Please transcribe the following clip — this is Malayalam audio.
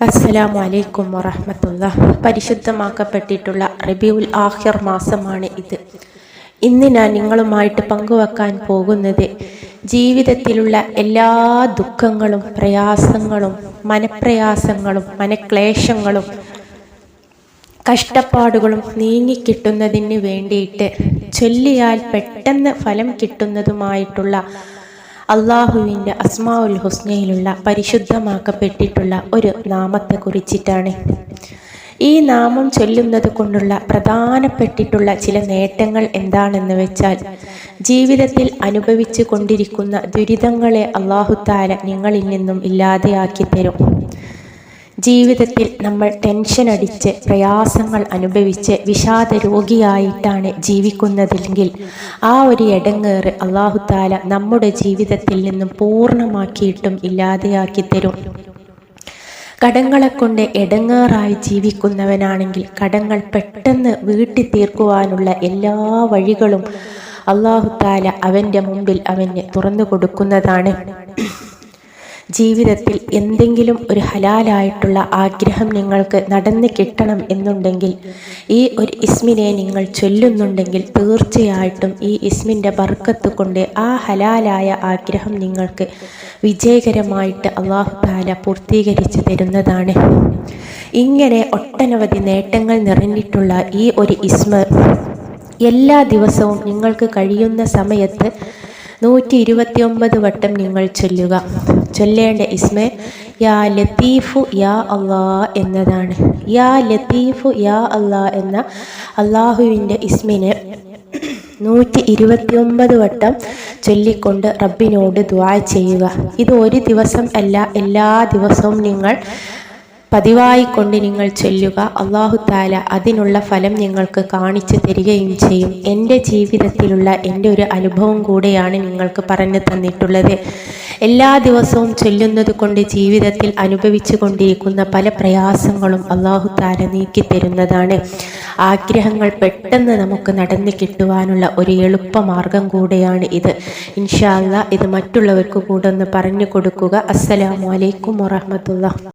അസ്സലാമു അലൈക്കും വറഹമത്തുള്ള പരിശുദ്ധമാക്കപ്പെട്ടിട്ടുള്ള റബിയുൽ ആഹിർ മാസമാണ് ഇത്. ഇന്ന് ഞാൻ നിങ്ങളുമായിട്ട് പങ്കുവെക്കാൻ പോകുന്നത് ജീവിതത്തിലുള്ള എല്ലാ ദുഃഖങ്ങളും പ്രയാസങ്ങളും മനപ്രയാസങ്ങളും മനക്ലേശങ്ങളും കഷ്ടപ്പാടുകളും നീങ്ങിക്കിട്ടുന്നതിന് വേണ്ടിയിട്ട് ചൊല്ലിയാൽ പെട്ടെന്ന് ഫലം കിട്ടുന്നതുമായിട്ടുള്ള അള്ളാഹുവിന്റെ അസ്മാ ഉൽ ഹുസ്നയിലുള്ള പരിശുദ്ധമാക്കപ്പെട്ടിട്ടുള്ള ഒരു നാമത്തെ കുറിച്ചിട്ടാണ് ഈ നാമം ചൊല്ലുന്നത് കൊണ്ടുള്ള പ്രധാനപ്പെട്ടിട്ടുള്ള ചില നേട്ടങ്ങൾ എന്താണെന്ന് വെച്ചാൽ ജീവിതത്തിൽ അനുഭവിച്ചു കൊണ്ടിരിക്കുന്ന ദുരിതങ്ങളെ അള്ളാഹുത്താല നിങ്ങളിൽ നിന്നും ഇല്ലാതെയാക്കി തരും ജീവിതത്തിൽ നമ്മൾ ടെൻഷൻ അടിച്ച് പ്രയാസങ്ങൾ അനുഭവിച്ച് വിഷാദ രോഗിയായിട്ടാണ് ജീവിക്കുന്നതെങ്കിൽ ആ ഒരു ഇടങ്ങേറ് അള്ളാഹുത്താല നമ്മുടെ ജീവിതത്തിൽ നിന്നും പൂർണമാക്കിയിട്ടും ഇല്ലാതെയാക്കി തരും. കടങ്ങളെ കൊണ്ട് ഇടങ്ങേറായി ജീവിക്കുന്നവനാണെങ്കിൽ കടങ്ങൾ പെട്ടെന്ന് വീട്ടി തീർക്കുവാനുള്ള എല്ലാ വഴികളും അള്ളാഹുത്താല അവന്റെ മുമ്പിൽ അവന് തുറന്നു കൊടുക്കുന്നതാണ്. ജീവിതത്തിൽ എന്തെങ്കിലും ഒരു ഹലാലായിട്ടുള്ള ആഗ്രഹം നിങ്ങൾക്ക് നടന്ന് കിട്ടണം എന്നുണ്ടെങ്കിൽ ഈ ഒരു ഇസ്മിനെ നിങ്ങൾ ചൊല്ലുന്നുണ്ടെങ്കിൽ തീർച്ചയായിട്ടും ഈ ഇസ്മിന്റെ ബർക്കത്ത് കൊണ്ട് ആ ഹലാലായ ആഗ്രഹം നിങ്ങൾക്ക് വിജയകരമായിട്ട് അള്ളാഹു താല പൂർത്തീകരിച്ച് തരുന്നതാണ്. ഇങ്ങനെ ഒട്ടനവധി നേട്ടങ്ങൾ നിറഞ്ഞിട്ടുള്ള ഈ ഒരു ഇസ്മ എല്ലാ ദിവസവും നിങ്ങൾക്ക് കഴിയുന്ന സമയത്ത് നൂറ്റി ഇരുപത്തി ഒമ്പത് വട്ടം നിങ്ങൾ ചൊല്ലുക. ചൊല്ലേണ്ട ഇസ്മേ യാ ലത്തീഫു യാ അള്ളാ എന്നതാണ്. യാ ലത്തീഫു യാ അള്ളാ എന്ന അള്ളാഹുവിന്റെ ഇസ്മിനെ നൂറ്റി ഇരുപത്തി ഒമ്പത് വട്ടം ചൊല്ലിക്കൊണ്ട് റബ്ബിനോട് ദ്വാ ചെയ്യുക. ഇത് ഒരു ദിവസം അല്ല എല്ലാ ദിവസവും നിങ്ങൾ പതിവായി കൊണ്ട് നിങ്ങൾ ചൊല്ലുക. അള്ളാഹു താല അതിനുള്ള ഫലം നിങ്ങൾക്ക് കാണിച്ചു തരികയും ചെയ്യും. എന്റെ ജീവിതത്തിലുള്ള എന്റെ ഒരു അനുഭവം കൂടെയാണ് നിങ്ങൾക്ക് പറഞ്ഞു തന്നിട്ടുള്ളത്. എല്ലാ ദിവസവും ചൊല്ലുന്നത് കൊണ്ട് ജീവിതത്തിൽ അനുഭവിച്ചു കൊണ്ടിരിക്കുന്ന പല പ്രയാസങ്ങളും അള്ളാഹു താല നീക്കി തരുന്നതാണ്. ആഗ്രഹങ്ങൾ പെട്ടെന്ന് നമുക്ക് നടന്നു കിട്ടുവാനുള്ള ഒരു എളുപ്പമാർഗം കൂടെയാണ് ഇത്. ഇൻഷാല്ല ഇത് മറ്റുള്ളവർക്ക് കൂടെ ഒന്ന് പറഞ്ഞു കൊടുക്കുക. അസ്സലാമലൈക്കും വറഹമത്തുള്ള